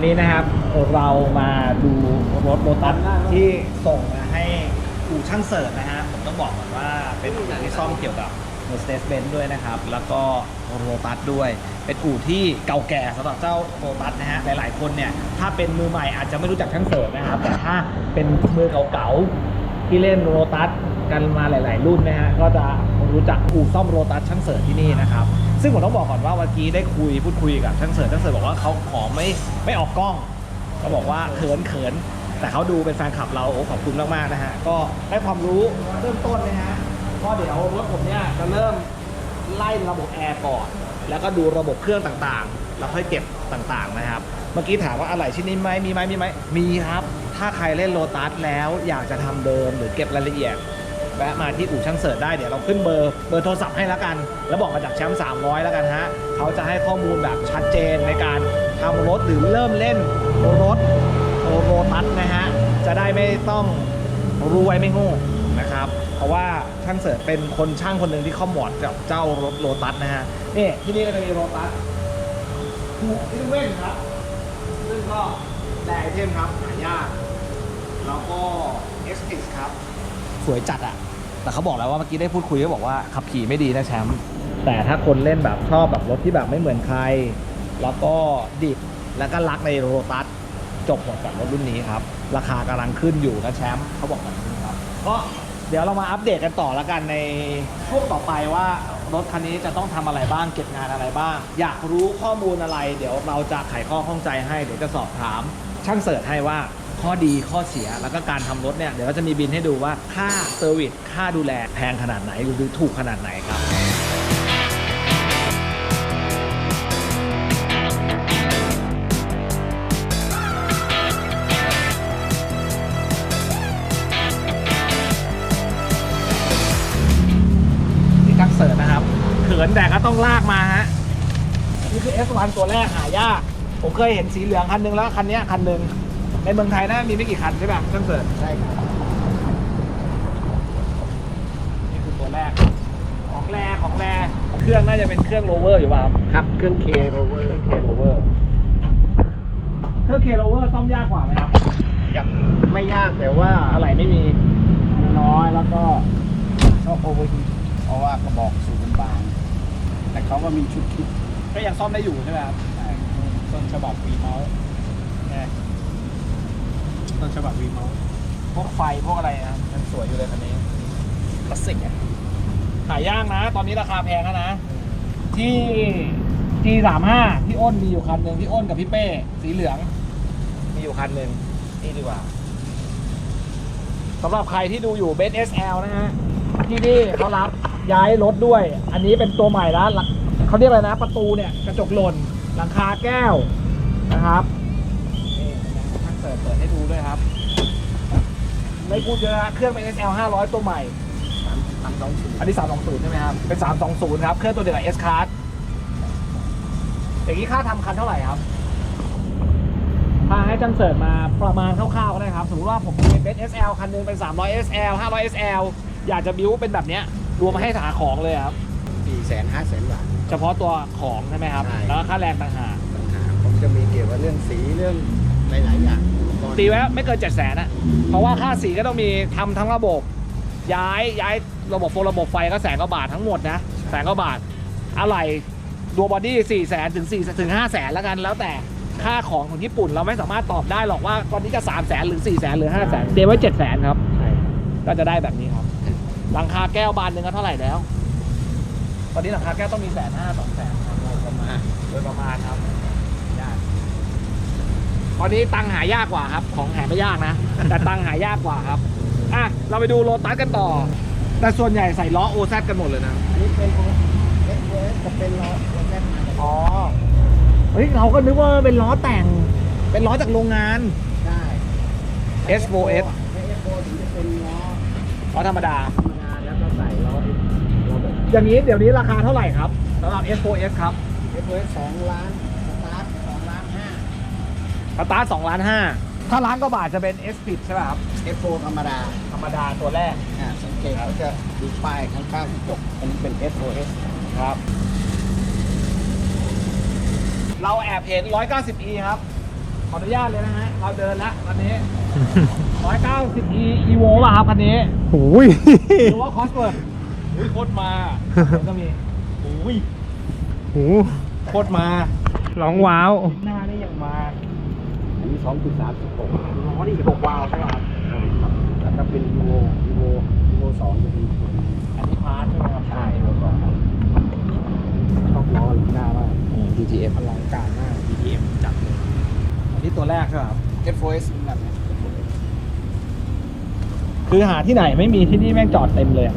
นนี้นะครับเรามาดูรถโ o ตัสที่ส่งมาให้อู่ช่างเสิร์ฟนะฮะผมต้องบอกก่อนว่าเป็นอู่ที่ซ่อมเกี่ยวกับ Mercedes-Benz ด้วยนะครับ แล้วก็โ o ตัสด้วย เป็นอู่ที่เก่าแก่สำหรับเจ้าโ o ตัสนะฮะ หลายๆคนเนี่ย ถ้าเป็นมือใหม่อาจจะไม่รู้จักช่างเสร์ฟนะครับ แต่ถ้าเป็นมือเก่าๆ ที่เล่นโรตัสกันมาหลาย ๆ รุ่นนะฮะ ก็จะรู้จักอู่ซ่อมโรตัสช่างเสร์ฟที่นี่นะครับ ซึ่งผมต้องบอกก่อนว่าเมื่อกี้ได้คุยพูดคุยกับช่างเสิร์ฟช่างเสิร์ฟบอกว่าเขาขอไม่ไม่ออกกล้องเขาบอกว่าเขินเขินแต่เขาดูเป็นแฟนคลับเราโอ้ขอบคุณมากๆนะฮะก็ได้ความรู้เริ่มต้นนะฮะก็เดี๋ยวรถผมเนี่ยจะเริ่มไล่ระบบแอร์ก่อนแล้วก็ดูระบบเครื่องต่างๆ แล้วค่อยเก็บต่างๆนะครับ เมื่อกี้ถามว่าอะไรชิ้นนี้ไหมมีไหมมีไหมมีครับ ถ้าใครเล่นโลตัสแล้วอยากจะทำเดิมหรือเก็บรายละเอียด แวะมาที่อู่ช่างเสิร์ชได้เดี๋ยวเราขึ้นเบอร์เบอร์โทรศัพท์ให้แล้วกัน แล้วบอกมาจากแชมป์300 แล้วกันฮะเขาจะให้ข้อมูลแบบชัดเจนในการทำรถหรือเริ่มเล่นรถโรตัสนะฮะจะได้ไม่ต้องรวยไม่โง่นะครับเพราะว่าช่างเสิร์ชเป็นคนช่างคนหนึ่งที่ข้อมอดกับเจ้ารถโรตัสนะฮะนี่ที่นี่ก็จะมีโรตัสถูกที่เว้นครับซึ่งก็แดไอเทมครับหายากแล้วก็ x อ x ครับ สวยจัดอะ แต่เขาบอกแล้วว่าเมื่อกี้ได้พูดคุยก็บอกว่าขับขี่ไม่ดีนะแชมป์แต่ถ้าคนเล่นแบบชอบแบบรถที่แบบไม่เหมือนใคร แล้วก็ดิบแล้วก็รักในโรตัสจบหมดกับรถรุ่นนี้ครับ ราคากำลังขึ้นอยู่นะแชมป์เขาบอกแบบนี้ครับก็เดี๋ยวเรามาอัปเดตกันต่อแล้วกันในช่วงต่อไปว่ารถคันนี้จะต้องทำอะไรบ้างเก็บงานอะไรบ้าง อยากรู้ข้อมูลอะไร เดี๋ยวเราจะไขข้อข้องใจให้เดี๋ยวจะสอบถามช่างเสิร์ชให้ว่า ข้อดีข้อเสียแล้วก็การทำรถเนี่ยเดี๋ยวเราจะมีบินให้ดูว่าค่าเซอร์วิสค่าดูแลแพงขนาดไหนหรือถูกขนาดไหนครับที่ช่างเสิร์ชนะครับเขินแต่ก็ต้องลากมาฮะ นี่คือ S1 ตัวแรกหายาก ผมเคยเห็นสีเหลืองคันหนึงแล้วคันเนี้ยคันหนึง ในเมืองไทยน่ามีไม่กี่คันใช่ป่ะช่างเสิร์ชใช่ครับนี่คือตัวแรก ของแรของแรเครื่องน่าจะเป็นเครื่องโรเวอร์อยู่ป่ะครับครับเครื่องเคโรเวอร์เคโรเวอร์เครื่องเคโรเวอร์ซ่อมยากกว่าไหมครับยังไม่ยากแต่ว่าอะไรไม่มีน้อยแล้วก็ชอบโอเวอร์ฮีทเพราะว่ากระบอกสูงบาง แต่เขาก็มีชุดคิดก็ยังซ่อมได้อยู่ใช่ไหมครับใช่ต้นฉบับวีเมาส์เนี่ย ต้นฉบับวีเมาส์พวกไฟพวกอะไรนะมันสวยอยู่เลยคันนี้คลาสสิกอะหายากนะ ตอนนี้ราคาแพงแล้วนะ ที่ G35 พี่อ้นมีอยู่คันหนึ่งพี่อ้นกับพี่เป้ สีเหลือง มีอยู่คันหนึ่งนี่ดีกว่าสำหรับใครที่ดูอยู่เบน SL นะฮะ ที่นี่เขารับย้ายรถด้วย อันนี้เป็นตัวใหม่แล้วหลังเขาเรียกอะไรนะ ประตูเนี่ย กระจกหล่น หลังคาแก้วนะครับนี่ท่าน เปิดเปิดให้ดูด้วยครับ ไม่พูดเยอะนะเครื่องเป็น SL 500 ตัวใหม่ทำสองสูงอันนี้ 320 ใช่ไหมครับ เป็น 320 ครับ เครื่องตัวเดียวกับ S Card อย่างนี้ค่าทำคันเท่าไหร่ครับพาให้จังเสิร์ตมาประมาณคร่าวๆก็ได้ครับ สมมติว่าผมมีเป็น SL คันหนึงเป็น 300 SL 500 SL อยากจะบิ้วเป็นแบบเนี้ยรวมมาให้หาของเลยครับ สี่แสนห้าแสนบาท เฉพาะตัวของใช่ไหมครับ ใช่ แล้วก็ค่าแรงต่างหากปัญหาผมจะมีเกี่ยวกับเรื่องสีเรื่องหลาย ๆ อย่างอุปกรณ์ ตีไว้ไม่เกิน7 0 0 0 0นอะเพราะว่าค่าสีก็ต้องมีทำทั้งระบบ ย้ายย้ายระบบโฟระบบไฟก็แสนกว่าบาททั้งหมดนะแสนกว่าบาทอะไรดัวบอดี้4 0 0แสนถึง4ถึง5แสนแล้วกันแล้วแต่ค่าของของญี่ปุ่นเราไม่สามารถตอบได้หรอกว่าตอนนี้จะ3แสนหรือ4แสนหรือ5แสนเดยวไว้7แสนครับใช่ก็จะได้แบบนี้ครับหลังคาแก้วบานหนึ่งก็เท่าไหร่แล้ว ตอนนี้หลังคาแก้วต้องมีแสนห้าสองแสนครับโดยประมาณโดยประมาณครับยาก ตอนนี้ตังค์หายากกว่าครับ ของหาไม่ยากนะ แต่ตังค์หายากกว่าครับอะเราไปดูโลตัสกันต่อ แต่ส่วนใหญ่ใส่ล้อโอซกันหมดเลยนะอันนี้เป็นโอเอสเอสจะเป็นล้อโอเอสมาจากอ๋อเฮ้ยเราก็นึกว่าเป็นล้อแต่ง เป็นล้อจากโรงงาน ได้ S4S เอสโฟถึงจะเป็นล้อล้อธรรมดา ธรรมดาแล้วก็ใส่ล้อล้อแบบอย่างนี้เดี๋ยวนี้ราคาเท่าไหร่ครับสำหรับ S4S ครับ เอสโฟเอสสองล้านสตาร์ทสองล้านห้า สตาร์ทสองล้านห้าถ้าล้านกว่าบาทจะเป็น S ผิดใช่ป่ะครับเอสโฟธรรมดาธรรมดาตัวแรกอ่าสังเกตเขาจะดูป้ายข้างๆกระจกอันนี้เป็น SOS ครับ เราแอบเห็น 190e ครับ ขออนุญาตเลยนะฮะ เราเดินละตอนนี้ 190 e evo ป่ะครับคันนี้หูยหรือว่าคอสเวิร์ดอุ้ยโคตรมาเดี๋ยวก็มีอุ้ยหูโคตรมาร้องว้าว หน้านี่ยังมา อันนี้สองจุดสามสิบหกล้อนี่หกวาล์วใช่ไหมครับแล้วก็เป็นยูโวยูโวยูโวสองจะเป็นอันนี้พาร์ทใช่ไหมครับใช่แล้วก็ชอบล้อหรือหน้าว่า DTF อลังการมาก DTF จัดเลยอันนี้ตัวแรกใช่ไหมครับ F4S แบบนี้คือหาที่ไหนไม่มีที่นี่แม่งจอดเต็มเลยอะ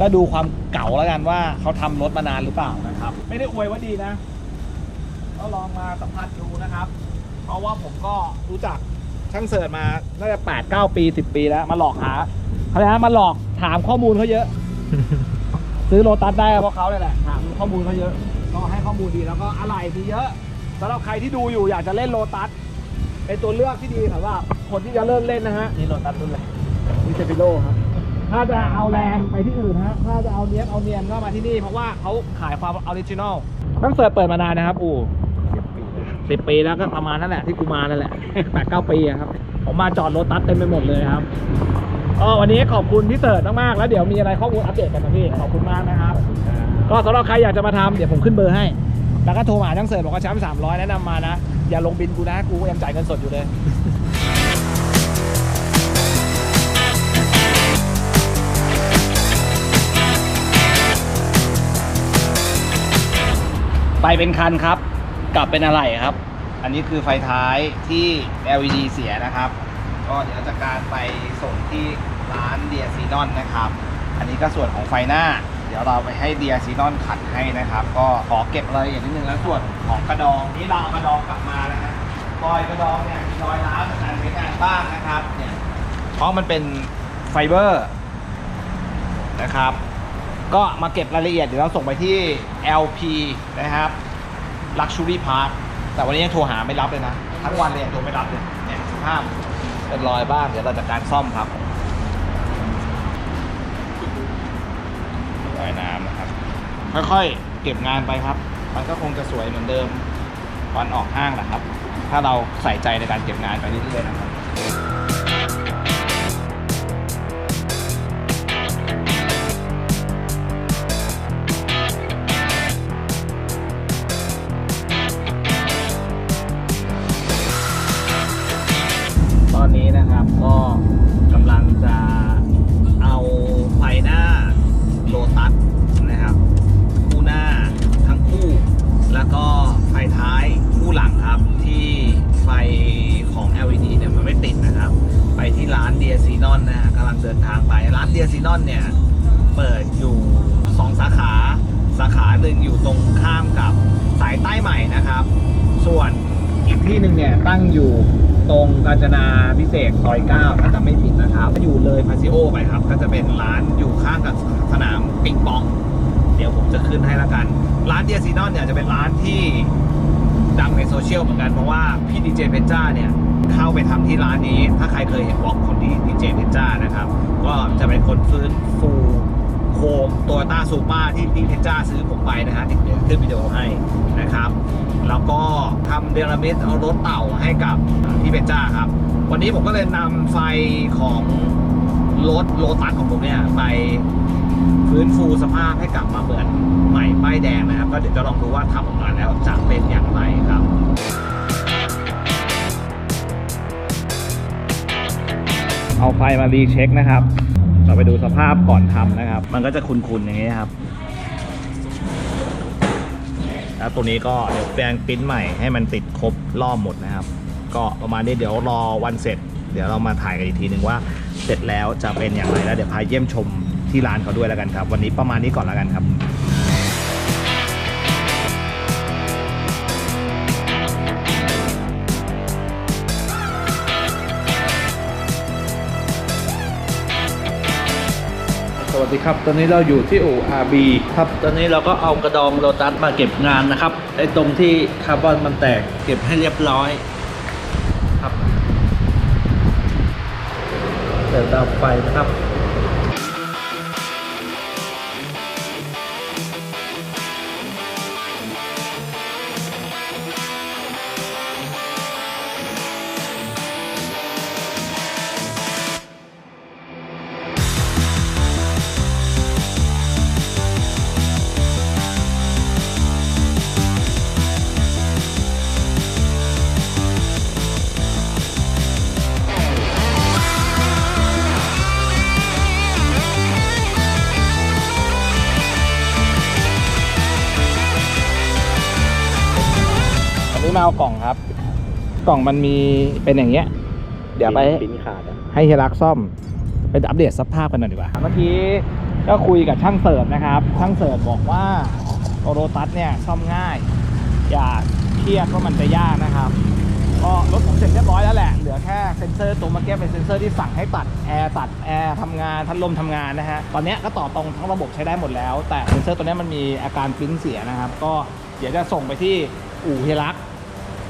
ก็ดูความเก่าแล้วกันว่าเขาทำรถมานานหรือเปล่านะครับ ไม่ได้อวยว่าดีนะ ก็ลองมาสัมผัสดูนะครับ เพราะว่าผมก็รู้จักช่างเสิร์ชมาน่าจะแปดเก้าปีสิบปีแล้ว มาหลอกหาเขาเลยนะมาหลอกถามข้อมูลเขาเยอะ ซื้อโลตัสได้ก็เพราะเขาเนี่ยแหละถามข้อมูลเขาเยอะ ก็ให้ข้อมูลดีแล้วก็อะไรมีเยอะสำหรับใครที่ดูอยู่อยากจะเล่นโลตัสเป็นตัวเลือกที่ดีสำหรับคนที่จะเริ่มเล่นนะฮะนี่โลตัสรุ่นอะไรนี่เซฟิโลครับถ้าจะเอาแรงไปที่อื่นฮะถ้าจะเอาเนี้ยบเอาเนียนก็มาที่นี่เพราะว่าเขาขายความออริจินอลตั้งเสิร์ฟเปิดมานานนะครับอู่ สิบปีแล้วก็ประมาณนั่นแหละที่กูมานั่นแหละแปดเก้าปีครับ ผมมาจอดรถตัสเต็มไปหมดเลยครับก็วันนี้ขอบคุณพี่เสิร์ชมากๆแล้วเดี๋ยวมีอะไรข้อมูลอัปเดตกันนะพี่ขอบคุณมากนะครับ ก็สำหรับใครอยากจะมาทำเดี๋ยวผมขึ้นเบอร์ให้ แล้วก็โทรมาหาช่างเสิร์ชบอกว่าแชมป์สามร้อยแนะนำมานะ อย่าลงบินกูนะกูยังจ่ายเงินสดอยู่เลยไปเป็นคันครับ กลับเป็นอะไรครับ อันนี้คือไฟท้ายที่ LED เสียนะครับ ก็เดี๋ยวจะการไปส่งที่ร้านเดียซีนอนนะครับ อันนี้ก็ส่วนของไฟหน้า เดี๋ยวเราไปให้เดียซีนอนขัดให้นะครับ ก็ขอเก็บรายละเอียดนิดนึงแล้วส่วนของกระดองนี้เราเอากระดองกลับมานะฮะรอยกระดองเนี่ยมีรอยร้าวจากการใช้งานบ้างนะครับเนี่ยเพราะมันเป็นไฟเบอร์นะครับ ก็มาเก็บรายละเอียดเดี๋ยวเราส่งไปที่ LP นะครับ Luxury Park แต่วันนี้ยังโทรหาไม่รับเลยนะ ทั้งวันเลยยังโทรไม่รับเลยเนี่ยสภาพเป็นรอยบ้างเดี๋ยวเราจัดการซ่อมครับรอยน้ำนะครับ ค่อยๆเก็บงานไปครับ มันก็คงจะสวยเหมือนเดิมวันออกห้างแหละครับ ถ้าเราใส่ใจในการเก็บงานไปเรื่อยๆนะครับ นะครับ ก็กำลังจะเอาไฟหน้าโลตัสนะครับ คู่หน้าทั้งคู่ แล้วก็ไฟท้ายคู่หลังครับ ที่ไฟของ LED เนี่ยมันไม่ติดนะครับ ไปที่ร้านเดียซีนอนนะฮะกำลังเดินทางไปร้านเดียซีนอนเนี่ย เปิดอยู่ 2 สาขาสาขาหนึ่งอยู่ตรงข้ามกับสายใต้ใหม่นะครับ ส่วน อีกที่หนึ่งเนี่ยตั้งอยู่ตรงกาญจนาพิเศษกซอย9ถ้าจะไม่ผิดนะครับอยู่เลยพาซิโอไปครับ ก็จะเป็นร้านอยู่ข้างกับสนามปิงปอง เดี๋ยวผมจะขึ้นให้ละกัน ร้านเดียซีนอนเนี่ยจะเป็นร้านที่ดังในโซเชียลเหมือนกันเพราะว่าพี่ดีเจเพชจ้าเนี่ยเข้าไปทำที่ร้านนี้ ถ้าใครเคยเห็นวอล์กของดีเจเพชจ้านะครับ ก็จะเป็นคนฟื้นฟู โตัวต้าซูเปอร์ที่พี่เพชจ้าซื้อผมไปนะฮะเดี๋ยวขึ้นวิดีโอให้นะครับ แล้วก็ทำเดลมิดเอารถเต่าให้กับพี่เพชจ้าครับ วันนี้ผมก็เลยนำไฟของรถโลตัสของผมเนี่ยไปฟื้นฟูสภาพให้กลับมาเหมือนใหม่ป้ายแดงนะครับ ก็เดี๋ยวจะลองดูว่าทำออกมาแล้วจะเป็นอย่างไรครับเอาไฟมารีเช็คนะครับ เราไปดูสภาพก่อนทำนะครับ มันก็จะคุนๆอย่างนี้ครับ แล้วตัวนี้ก็เดี๋ยวแปลงปิ้นใหม่ให้มันติดครบรอบหมดนะครับ ก็ประมาณนี้เดี๋ยวรอวันเสร็จ เดี๋ยวเรามาถ่ายกันอีกทีหนึ่งว่าเสร็จแล้วจะเป็นอย่างไรแล้วเดี๋ยวพาเยี่ยมชมที่ร้านเขาด้วยแล้วกันครับ วันนี้ประมาณนี้ก่อนแล้วกันครับ วัสดีครับ ตอนนี้เราอยู่ที่อู่ RB ครับ ตอนนี้เราก็เอากระดองโลตัสมาเก็บงานนะครับ ไอ้ตรงที่คาร์บอนมันแตกเก็บให้เรียบร้อยครับเดี๋ยวดับไฟนะครับ กล่องครับ กล่องมันมีเป็นอย่างเงี้ย เดี๋ยวไปปิ้นขาดอะให้เฮียรักซ่อม ไปอัปเดตสภาพกันหน่อยดีกว่า เมื่อกี้ก็คุยกับช่างเสิร์ฟนะครับ ช่างเสิร์ฟบอกว่าโรตัสเนี่ยซ่อมง่าย อย่าเครียดว่ามันจะยากนะครับก็รถผมเสร็จเรียบร้อยแล้วแหละ เหลือแค่เซ็นเซอร์ตัวเมื่อกี้เป็นเซ็นเซอร์ที่สั่งให้ตัดแอร์ตัดแอร์ทำงานพัดลมทำงานนะฮะ ตอนเนี้ยก็ต่อตรงทั้งระบบใช้ได้หมดแล้ว แต่เซ็นเซอร์ตัวเนี้ยมันมีอาการปริ้นเสียนะครับ ก็เดี๋ยวจะส่งไปที่อู่เฮียรัก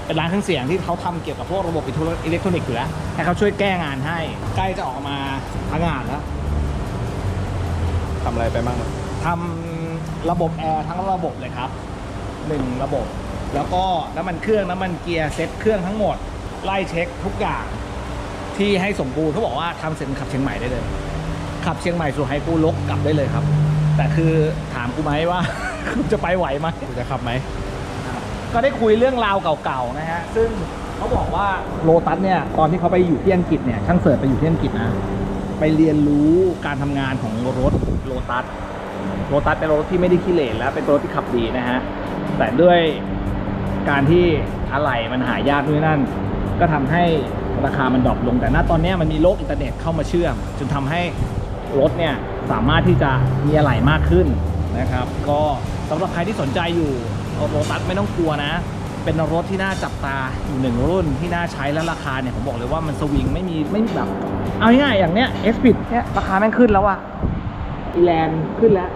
เป็นร้านเครื่องเสียงที่เขาทำเกี่ยวกับพวกระบบอิเล็กทรอนิกส์อยู่แล้ว ให้เขาช่วยแก้งานให้ ใกล้จะออกมาพังงานแล้วทำอะไรไปบ้างทำระบบแอร์ทั้งระบบเลยครับหนึ่งระบบ แล้วก็น้ำมันเครื่องน้ำมันเกียร์เซ็ตเครื่องทั้งหมด ไล่เช็คทุกอย่างที่ให้สมบูรณ์เขาบอกว่าทำเสร็จขับเชียงใหม่ได้เลย ขับเชียงใหม่สู่ไฮกูลกกลับได้เลยครับ แต่คือถามกูไหมว่าคุณจะไปไหวไหมกูจะขับไหม ก็ได้คุยเรื่องราวเก่าๆนะฮะซึ่งเขาบอกว่าโลตัสเนี่ยตอนที่เขาไปอยู่ที่อังกฤษเนี่ยช่างเสิร์ชไปอยู่ที่อังกฤษนะไปเรียนรู้การทำงานของรถโลตัสโลตัสเป็นรถที่ไม่ได้ขี้เหร่และเป็นรถที่ขับดีนะฮะแต่ด้วยการที่อะไหล่มันหายากด้วยนั่น ก็ทำให้ราคามันดรอปลงแต่ณตอนนี้มันมีโลกอินเทอร์เน็ตเข้ามาเชื่อมจนทำให้รถเนี่ยสามารถที่จะมีอะไหล่มากขึ้นนะครับ ก็สำหรับใครที่สนใจอยู่ โลตัสไม่ต้องกลัวนะ เป็นรถที่น่าจับตาอยู่หนึ่งรุ่นที่น่าใช้และราคาเนี่ยผมบอกเลยว่ามันสวิงไม่มีไม่มีแบบ เอาง่ายๆอย่างเนี้ย s p i d เนี่ยราคาแม่งขึ้นแล้วอะอีแลนด์ขึ้นแล้ว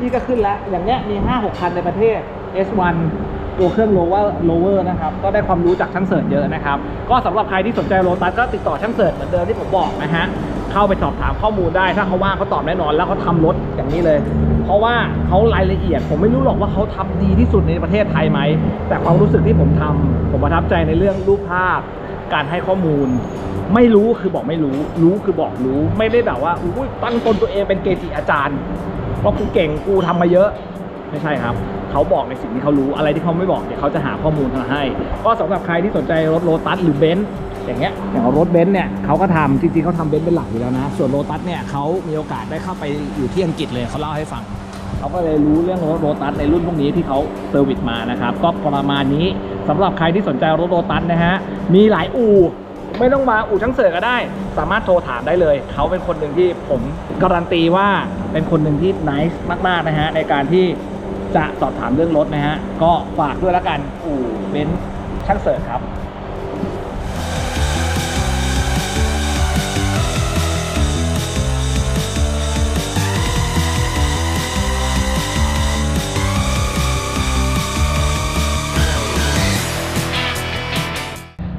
นี่ก็ขึ้นแล้วอย่างเนี้ยมี 5 6 คันในประเทศ S1 ตัวเครื่อง lower lower นะครับ ก็ได้ความรู้จากช่างเสิร์ชเยอะนะครับ ก็สำหรับใครที่สนใจโรตัสก็ติดต่อช่างเสิร์ชเหมือนเดิมที่ผมบอกนะฮะ เข้าไปสอบถามข้อมูลได้ ถ้าเขาว่างเขาตอบแน่นอน แล้วเขาทำรถอย่างนี้เลย เพราะว่าเขารายละเอียด ผมไม่รู้หรอกว่าเขาทำดีที่สุดในประเทศไทยไหม แต่ความรู้สึกที่ผมทำผมประทับใจในเรื่องรูปภาพ การให้ข้อมูล ไม่รู้คือบอกไม่รู้ รู้คือบอกรู้ ไม่ได้แบบว่าอุ้ยตั้งตนตัวเองเป็นเกจิอาจารย์เพราะกูเก่งกูทำมาเยอะ ไม่ใช่ครับ เขาบอกในสิ่งที่เขารู้อะไรที่เขาไม่บอกเดี๋ยวเขาจะหาข้อมูลมาให้ ก็สำหรับใครที่สนใจรถโลตัสหรือเบนซ์อย่างเงี้ยอย่างรถเบนซ์เนี่ยเขาก็ทำจริงๆเขาทำเบนซ์เป็นหลักอยู่แล้วนะ ส่วนโลตัสเนี่ยเขามีโอกาสได้เข้าไปอยู่ที่อังกฤษเลยเขาเล่าให้ฟังเขาก็เลยรู้เรื่องรถโรตัสในรุ่นพวกนี้ที่เขาเซอร์วิสมานะครับ ก็ประมาณนี้สำหรับใครที่สนใจรถโรตัสนะฮะ มีหลายอู่ไม่ต้องมาอู่ช่างเสือก็ได้ สามารถโทรถามได้เลย เขาเป็นคนหนึ่งที่ผมการันตีว่าเป็นคนหนึ่งที่นิสมากๆนะฮะในการที่ จะสอบถามเรื่องรถนะฮะ ก็ฝากด้วยละกัน อู่เบนซ์ช่างเสือครับ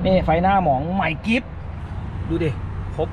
นี่ไฟหน้าหมองใหม่กิฟดูดิครบ